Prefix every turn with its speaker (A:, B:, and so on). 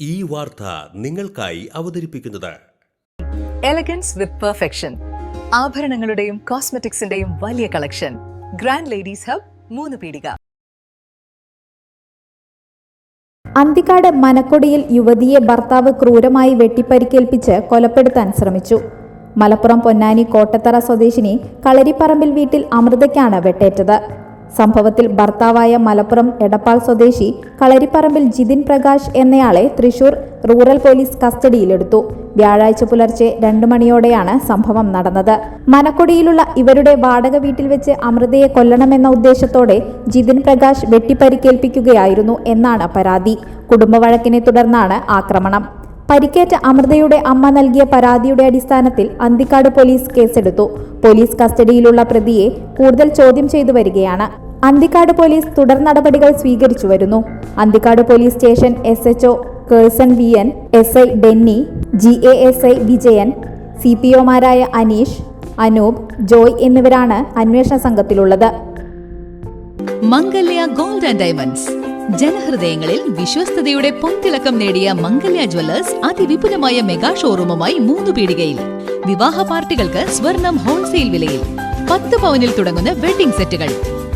A: ഈ വാർത്ത നിങ്ങൾക്കായി അവതരിപ്പിക്കുന്നത്.
B: എലഗൻസ് വിത്ത് പെർഫെക്ഷൻ ആഭരണങ്ങളുടെയും കോസ്മെറ്റിക്സിന്റെയും വലിയ കളക്ഷൻ. ഗ്രാൻഡ് ലേഡീസ് ഹബ് മൂന്ന് പീടിക.
C: അന്തിക്കാട് മനക്കൊടിയിൽ യുവതിയെ ഭർത്താവ് ക്രൂരമായി വെട്ടിപ്പരിക്കേൽപ്പിച്ച് കൊലപ്പെടുത്താൻ ശ്രമിച്ചു. മലപ്പുറം പൊന്നാനി കോട്ടത്തറ സ്വദേശിനി കളരിപ്പറമ്പിൽ വീട്ടിൽ അമൃതയ്ക്കാണ് വെട്ടേറ്റത്. സംഭവത്തിൽ ഭർത്താവായ മലപ്പുറം എടപ്പാൾ സ്വദേശി കളരിപ്പറമ്പിൽ ജിതിൻ പ്രകാശ് എന്നയാളെ തൃശൂർ റൂറൽ പോലീസ് കസ്റ്റഡിയിലെടുത്തു. വ്യാഴാഴ്ച പുലർച്ചെ രണ്ടു മണിയോടെയാണ് സംഭവം നടന്നത്. മനക്കൊടിയിലുള്ള ഇവരുടെ വാടക വീട്ടിൽ വെച്ച് അമൃതയെ കൊല്ലണമെന്ന ഉദ്ദേശത്തോടെ ജിതിൻ പ്രകാശ് വെട്ടിപ്പരിക്കേൽപ്പിക്കുകയായിരുന്നു എന്നാണ് പരാതി. കുടുംബവഴക്കിനെ തുടർന്നാണ് ആക്രമണം. പരിക്കേറ്റ അമൃതയുടെ അമ്മ നൽകിയ പരാതിയുടെ അടിസ്ഥാനത്തിൽ അന്തിക്കാട് പോലീസ് കേസെടുത്തു. പോലീസ് കസ്റ്റഡിയിലുള്ള പ്രതിയെ കൂടുതൽ ചോദ്യം ചെയ്തു വരികയാണ്. അന്തിക്കാട് പോലീസ് തുടർ നടപടികൾ സ്വീകരിച്ചു വരുന്നു Anthikkad police station S H O Kerson V N S I Denny G A S I Vijayan C P ഒമാരായ Aneesh Anoop Joy എന്നിവരാണ് അന്വേഷണ സംഘത്തിലുള്ളത്.
D: Mangalya gold and diamonds. ജനഹൃദയങ്ങളിൽ വിശ്വസ്തയുടെ പൊൻതിളക്കം നേടിയ മംഗല്യ ജ്വല്ലേഴ്സ് അതിവിപുലമായ മെഗാ ഷോറൂമുമായി മൂന്ന് പീടികയിൽ. വിവാഹ പാർട്ടികൾക്ക് സ്വർണം ഹോൾസെയിൽ വിലയിൽ. പത്ത് പവനിൽ തുടങ്ങുന്ന വെഡിംഗ് സെറ്റുകൾ.